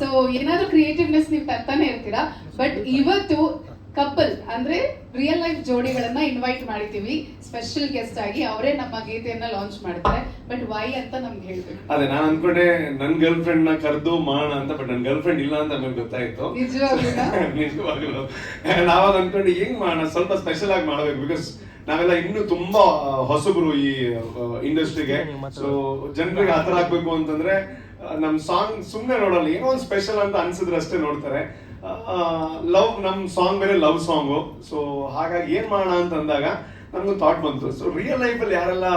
So ಏನಾದ್ರೂ ಕ್ರಿಯೇಟಿವ್ನೆಸ್ ನೀವು ತರ್ತಾನೆ ಇರ್ತೀರಾ? ಬಟ್ ಇವತ್ತು ಕಪಲ್ ಅಂದ್ರೆ ರಿಯಲ್ ಲೈಫ್ ಜೋಡಿಗಳನ್ನ ಇನ್ವೈಟ್ ಮಾಡಿದೀವಿ ಸ್ಪೆಷಲ್ ಗೆಸ್ಟ್ ಆಗಿ ಅವರೇ ನಮ್ಮ ಗೀತೆಯನ್ನ ಲಾಂಚ್ ಮಾಡ್ತಾರೆ. ಬಟ್ ವೈ ಅಂತ ನಮ್ಗೆ ಹೇಳ್ಬೇಕು. ಅದೇ ನಾನು ಅನ್ಕೊಂಡೆ ನನ್ ಗರ್ಲ್ ಫ್ರೆಂಡ್ನ ಕರೆದು ಮಾಡೋಣ ಅಂತ ಬಟ್ ನನ್ ಗರ್ಲ್ ಫ್ರೆಂಡ್ ಇಲ್ಲ ಅಂತ ನಮ್ಗೆ ಗೊತ್ತಾಯ್ತು. ನಾವ್ ನಿಜವಾಗ್ಲು. ನಾವಾಗ ಅನ್ಕೊಂಡೆ ಹೆಂಗ್ ಮಾಡೋಣ? ಸ್ವಲ್ಪ ಸ್ಪೆಷಲ್ ಆಗಿ ಮಾಡ್ಬೇಕು ಬಿಕಾಸ್ ನಾವೆಲ್ಲ ಇನ್ನು ತುಂಬಾ ಹೊಸಬರು ಈ ಇಂಡಸ್ಟ್ರಿಗೆ ಸೊ ಜನರಿಗೆ ಹತ್ರ ಆಗ್ಬೇಕು ಅಂತಂದ್ರೆ ಆ, ನಮ್ ಸಾಂಗ್ ಸುಮ್ಮನೆ ನೋಡಲ್ಲ ಏನೋ ಒಂದು ಸ್ಪೆಷಲ್ ಅಂತ ಅನ್ಸಿದ್ರೆ ಅಷ್ಟೇ ನೋಡ್ತಾರೆ. ಲವ್ ನಮ್ ಸಾಂಗ್ ಬೇರೆ ಲವ್ ಸಾಂಗು ಸೊ ಹಾಗಾಗಿ ಏನು ಮಾಡೋಣ ಅಂತ ಅಂದಾಗ ನನಗೆ ಥಾಟ್ ಬಂತು. ಸೊ ರಿಯಲ್ ಲೈಫ್ ಅಲ್ಲಿ ಯಾರೆಲ್ಲ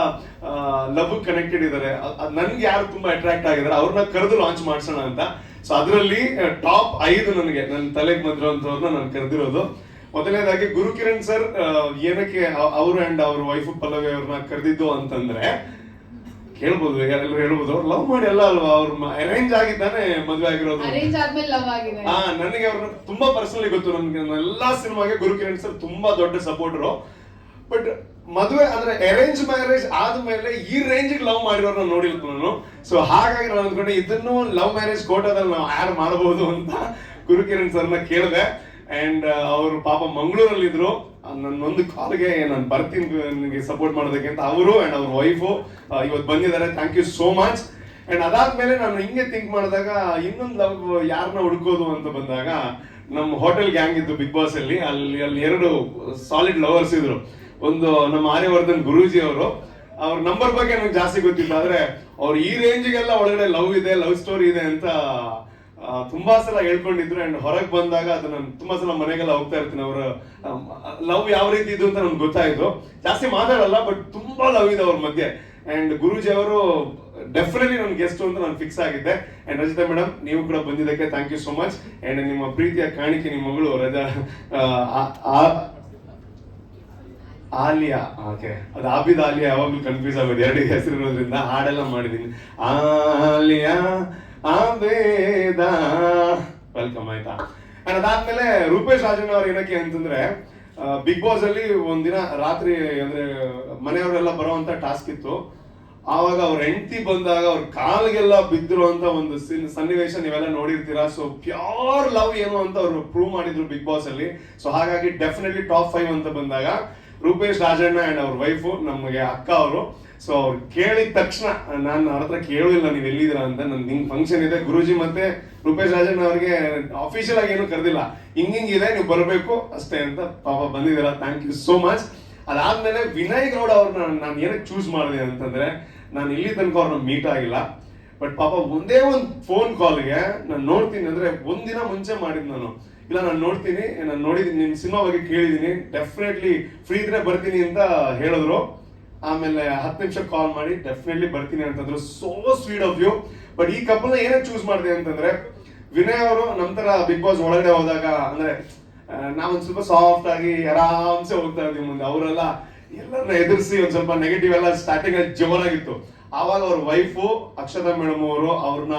ಲವ್ ಕನೆಕ್ಟೆಡ್ ಇದ್ದಾರೆ ನನಗೆ ಯಾರು ತುಂಬಾ ಅಟ್ರಾಕ್ಟ್ ಆಗಿದ್ದಾರೆ ಅವ್ರನ್ನ ಕರೆದು ಲಾಂಚ್ ಮಾಡ್ಸೋಣ ಅಂತ. ಸೊ ಅದರಲ್ಲಿ ಟಾಪ್ ಐದು ನನಗೆ ನನ್ನ ತಲೆಗೆ ಬಂದಿರೋಂಥವ್ರನ್ನ ನಾನು ಕರೆದಿರೋದು. ಮೊದಲನೇದಾಗಿ ಗುರುಕಿರಣ್ ಸರ್ ಏನಕ್ಕೆ ಅವರು ಅಂಡ್ ಅವ್ರ ವೈಫ್ ಪಲ್ಲವಿ ಅವ್ರನ್ನ ಕರೆದಿದ್ದು ಅಂತಂದ್ರೆ ಕೇಳ್ಬೋದು ಎಲ್ಲರೂ ಹೇಳ್ಬೋದು. ಅವ್ರು ಲವ್ ಮಾಡಿ ಅಲ್ಲ ಅಲ್ವಾ? ಅವ್ರ ಅರೇಂಜ್ ಆಗಿದ್ದಾನೆ ಮದುವೆ ಆಗಿರೋದು. ಅರೇಂಜ್ ಆದ್ಮೇಲೆ ಲವ್ ಆಗಿದೆ. ಹಾ ನನಗೆ ಅವ್ರನ್ನ ತುಂಬಾ ಪರ್ಸನಲಿ ಗೊತ್ತು. ನನ್ಗೆ ಎಲ್ಲಾ ಸಿನಿಮಾಗೆ ಗುರು ಕಿರಣ್ ಸರ್ ತುಂಬಾ ದೊಡ್ಡ ಸಪೋರ್ಟರು ಬಟ್ ಮದುವೆ ಅಂದ್ರೆ ಅರೇಂಜ್ ಮ್ಯಾರೇಜ್ ಆದ್ಮೇಲೆ ಈ ರೇಂಜ್ ಲವ್ ಮಾಡಿರೋರ್ನ ನೋಡಿಲ್ಲ ನಾನು. ಸೊ ಹಾಗಾಗಿ ನಾನು ಅನ್ಕೊಂಡೆ ಇದನ್ನು ಲವ್ ಮ್ಯಾರೇಜ್ ಕೋಟದಲ್ಲಿ ನಾವು ಆಡ್ ಮಾಡಬಹುದು ಅಂತ ಗುರು ಕಿರಣ್ ಸರ್ನ ಕೇಳಿದೆ. ಅಂಡ್ ಅವರು ಪಾಪ ಮಂಗಳೂರಲ್ಲಿ ಇದ್ರು ನನ್ನೊಂದು ಕಾಲ್ಗೆ ನಾನು ಬರ್ತೀನಿ, ನನಗೆ ಸಪೋರ್ಟ್ ಮಾಡೋದಕ್ಕೆ ಅಂತ ಅವರು ಅಂಡ್ ಅವ್ರ ವೈಫು ಇವತ್ತು ಬಂದಿದ್ದಾರೆ. Thank you so much and ಅದಾದ್ಮೇಲೆ ನಾನು ಹಿಂಗೆ ಥಿಂಕ್ ಮಾಡಿದಾಗ, ಇನ್ನೊಂದು ಲವ್ ಯಾರನ್ನ ಹುಡ್ಕೋದು ಅಂತ ಬಂದಾಗ ನಮ್ಮ ಹೋಟೆಲ್ ಗ್ಯಾಂಗ್ ಇತ್ತು ಬಿಗ್ ಬಾಸ್ ಅಲ್ಲಿ ಅಲ್ಲಿ ಅಲ್ಲಿ ಎರಡು ಸಾಲಿಡ್ ಲವರ್ಸ್ ಇದ್ರು. ಒಂದು ನಮ್ಮ ಆರ್ಯವರ್ಧನ್ ಗುರೂಜಿ ಅವರು. ಅವ್ರ ನಂಬರ್ ಬಗ್ಗೆ ನನಗೆ ಜಾಸ್ತಿ ಗೊತ್ತಿಲ್ಲ, ಆದ್ರೆ ಅವ್ರು ಈ ರೇಂಜ್ಗೆಲ್ಲ ಒಳಗಡೆ ಲವ್ ಇದೆ ಲವ್ ಸ್ಟೋರಿ ಇದೆ ಅಂತ ತುಂಬಾ ಸಲ ಹೇಳ್ಕೊಂಡಿದ್ರು ಅಂಡ್ ಹೊರಗೆ ಬಂದಾಗ ಅದು ಅದನ್ನ ತುಂಬಾ ಸಲ ಮನೆಗೆಲ್ಲ ಹೋಗ್ತಾ ಇರ್ತೀನಿ. ಅವ್ರ ಲವ್ ಯಾವ ರೀತಿ ಇದು ಅಂತ ನನ್ಗೆ ಗೊತ್ತಾಯ್ತು. ಜಾಸ್ತಿ ಮಾತಾಡಲ್ಲ ಬಟ್ ತುಂಬಾ ಲವ್ ಇದೆ ಅವ್ರ ಮಧ್ಯೆ. ಅಂಡ್ ಗುರುಜಿ ಅವರು ಡೆಫಿನೆಟ್ಲಿ ನನ್ನ ಗೆಸ್ಟ್ ಅಂತ ನಾನು ಫಿಕ್ಸ್ ಆಗಿದ್ದೆ. ಅಂಡ್ ರಜಿತಾ ಮೇಡಮ್ ನೀವು ಕೂಡ ಬಂದಿದ್ದಕ್ಕೆ thank you so much and ನಿಮ್ಮ ಪ್ರೀತಿಯ ಕಾಣಿಕೆ ನಿಮ್ಮ ಮಗಳು ರಜಾ ಆಲಿಯಾ. ಓಕೆ ಅದು ಆಬಿದ ಆಲಿಯಾ ಯಾವಾಗಲೂ ಕನ್ಫ್ಯೂಸ್ ಆಗೋದು. ಎರಡು ಹೆಸರು ಇರೋದ್ರಿಂದ ಹಾಡೆಲ್ಲ ಮಾಡಿದೀನಿ. ಆಲಿಯಾ ಆಬೇದ ವೆಲ್ಕಮ್ ಆಯ್ತಾ? ಅಂಡ್ ಅದಾದ್ಮೇಲೆ ರೂಪೇಶ್ ರಾಜಣ್ಣ ಅವ್ರು ಏನಕ್ಕೆ ಅಂತಂದ್ರೆ ಬಿಗ್ ಬಾಸ್ ಅಲ್ಲಿ ಒಂದಿನ ರಾತ್ರಿ ಅಂದ್ರೆ ಮನೆಯವರೆಲ್ಲ ಬರುವಂತ ಟಾಸ್ಕ್ ಇತ್ತು. ಆವಾಗ ಅವ್ರ ಹೆಂಡತಿ ಬಂದಾಗ ಅವ್ರ ಕಾಲಿಗೆಲ್ಲ ಬಿದ್ದಿರುವಂತ ಒಂದು ಸಿನ್- ಸನ್ನಿವೇಶ ನೀವೆಲ್ಲ ನೋಡಿರ್ತೀರಾ? ಸೊ ಪ್ಯೂರ್ ಲವ್ ಏನು ಅಂತ ಅವ್ರು ಪ್ರೂವ್ ಮಾಡಿದ್ರು ಬಿಗ್ ಬಾಸ್ ಅಲ್ಲಿ. ಸೊ ಹಾಗಾಗಿ ಡೆಫಿನೆಟ್ಲಿ ಟಾಪ್ ಫೈವ್ ಅಂತ ಬಂದಾಗ ರೂಪೇಶ್ ರಾಜಣ್ಣ ಅಂಡ್ ಅವ್ರ ವೈಫು ನಮಗೆ ಅಕ್ಕ ಅವರು. ಸೊ ಅವ್ರು ಕೇಳಿದ ತಕ್ಷಣ, ನಾನು ಅವ್ರ ಹತ್ರ ಕೇಳಿಲ್ಲ ನೀವು ಎಲ್ಲಿದ್ದೀರಾ ಅಂತ ನನ್ನ ಹಿಂಗ್ ಫಂಕ್ಷನ್ ಇದೆ. ಗುರುಜಿ ಮತ್ತೆ ರೂಪೇಶ್ ರಾಜಣ್ಣ ಅವ್ರಿಗೆ ಅಫಿಷಿಯಲ್ ಆಗಿ ಏನು ಕರೆದಿಲ್ಲ. ಹಿಂಗ್ ಹಿಂಗ್ ಇದೆ, ನೀವು ಬರಬೇಕು, ಅಷ್ಟೇ ಅಂತ ಪಾಪ ಬಂದಿದ್ದೀರಾ. ಥ್ಯಾಂಕ್ ಯು ಸೋ ಮಚ್ ಅದಾದ್ಮೇಲೆ ವಿನಯ್ ಗೌಡ ಅವ್ರನ್ನ ನಾನು ಏನಕ್ಕೆ ಚೂಸ್ ಮಾಡಿದೆ ಅಂತಂದ್ರೆ, ನಾನು ಇಲ್ಲಿ ತನಕ ಅವ್ರನ್ನ ಮೀಟ್ ಆಗಿಲ್ಲ. ಬಟ್ ಪಾಪ ಒಂದೇ ಒಂದು ಫೋನ್ ಕಾಲ್ಗೆ ನಾನು ನೋಡ್ತೀನಿ ಅಂದ್ರೆ ಒಂದಿನ ಮುಂಚೆ ಮಾಡಿದ್ ನಾನು. ಇಲ್ಲ, ನಾನು ನೋಡ್ತೀನಿ, ನಾನು ನೋಡಿದೀನಿ ನಿಮ್ ಸಿನಿಮಾ ಬಗ್ಗೆ ಕೇಳಿದೀನಿ. ಡೆಫಿನೆಟ್ಲಿ ಫ್ರೀ ಇದ್ರೆ ಬರ್ತೀನಿ ಅಂತ ಹೇಳಿದ್ರು. ಆಮೇಲೆ ಹತ್ತು ನಿಮಿಷ ಕಾಲ್ ಮಾಡಿ ಡೆಫಿನೆಟ್ಲಿ ಬರ್ತೀನಿ ಅಂತಂದ್ರು. So sweet of you but ಈ ಕಪಲ್ನ ಏನೇ ಚೂಸ್ ಮಾಡಿದೆ ಅಂತಂದ್ರೆ, ವಿನಯ್ ಅವರು ನಂತರ ತರ ಬಿಗ್ ಬಾಸ್ ಒಳಗಡೆ ಹೋದಾಗ, ಅಂದ್ರೆ ನಾವೊಂದ್ ಸ್ವಲ್ಪ ಸಾಫ್ಟ್ ಆಗಿ ಆರಾಮ್ಸೆ ಹೋಗ್ತಾ ಇದ್ವಿ ಮುಂದೆ. ಅವರೆಲ್ಲ ಎಲ್ಲರನ್ನ ಎದುರಿಸಿ ಒಂದ್ ಸ್ವಲ್ಪ ನೆಗೆಟಿವ್ ಎಲ್ಲ ಸ್ಟಾರ್ಟಿಂಗ್ ಅಲ್ಲಿ ಜೋರಾಗಿತ್ತು. ಆವಾಗ ಅವ್ರ ವೈಫು ಅಕ್ಷತಾ ಮೇಡಮ್ ಅವರು ಅವ್ರನ್ನ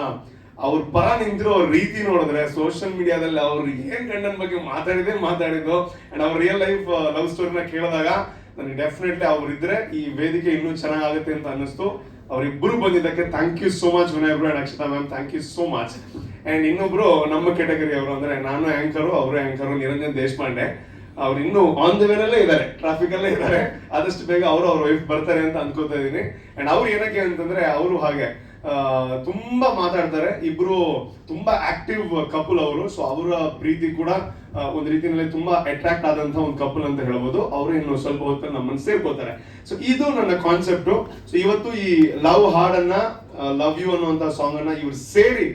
ಅವ್ರ ಪರ ನಿಂತಿರೋ ರೀತಿ ನೋಡಿದ್ರೆ ಸೋಷಿಯಲ್ ಮೀಡಿಯಾದಲ್ಲಿ ಅವ್ರು ಏನ್ ಗಂಡನ ಬಗ್ಗೆ ಮಾತಾಡಿದೆ ಮಾತಾಡಿದ್ದು ಅಂಡ್ ಅವ್ರ ರಿಯಲ್ ಲೈಫ್ ಲವ್ ಸ್ಟೋರಿನ ಕೇಳಿದಾಗ ನನಗೆ ಡೆಫಿನೆಟ್ಲಿ ಅವ್ರು ಇದ್ರೆ ಈ ವೇದಿಕೆ ಇನ್ನೂ ಚೆನ್ನಾಗುತ್ತೆ ಅಂತ ಅನ್ನಿಸ್ತು. ಅವರಿಬ್ಬರು ಬಂದಿದ್ದಕ್ಕೆ thank you so much Vinay bro and Akshata ma'am thank you so much and ಇನ್ನೊಬ್ರು ನಮ್ಮ ಕೆಟಗರಿ ಅವರು ಅಂದ್ರೆ ನಾನು ಆಂಕರು ಅವರು ಆಂಕರು ನಿರಂಜನ್ ದೇಶಪಾಂಡೆ. ಅವ್ರು ಇನ್ನೂ ಆನ್ ದ ವೇನಲ್ಲೇ ಇದ್ದಾರೆ ಟ್ರಾಫಿಕ್ ಅಲ್ಲೇ ಇದ್ದಾರೆ. ಆದಷ್ಟು ಬೇಗ ಅವರು ಅವ್ರ ವೈಫ್ ಬರ್ತಾರೆ ಅಂತ ಅನ್ಕೋತಾ ಇದ್ದೀನಿ. ಅಂಡ್ ಅವ್ರು ಏನಕ್ಕೆ ಅಂತಂದ್ರೆ ಅವರು ಹಾಗೆ ತುಂಬಾ ಮಾತಾಡ್ತಾರೆ. ಇಬ್ರು ತುಂಬಾ ಆಕ್ಟಿವ್ ಕಪಲ್ ಅವರು. ಸೊ ಅವರ ಪ್ರೀತಿ ಕೂಡ ಒಂದು ರೀತಿಯಲ್ಲಿ ತುಂಬಾ ಅಟ್ರಾಕ್ಟ್ ಆದಂತ ಒಂದು ಕಪಲ್ ಅಂತ ಹೇಳ್ಬೋದು. ಅವರು ಇನ್ನು ಸ್ವಲ್ಪ ಹೊತ್ತು ನಮ್ಮನ್ನ ಸೇರ್ಕೋತಾರೆ ಸೊ ಇದು ನನ್ನ ಕಾನ್ಸೆಪ್ಟ್ ಸೊ ಇವತ್ತು ಈ ಲವ್ ಹಾಡನ್ನ ಲವ್ ಯು ಅನ್ನುವಂತ ಸಾಂಗ್ ಅನ್ನ ಇವ್ರು ಸೇರಿ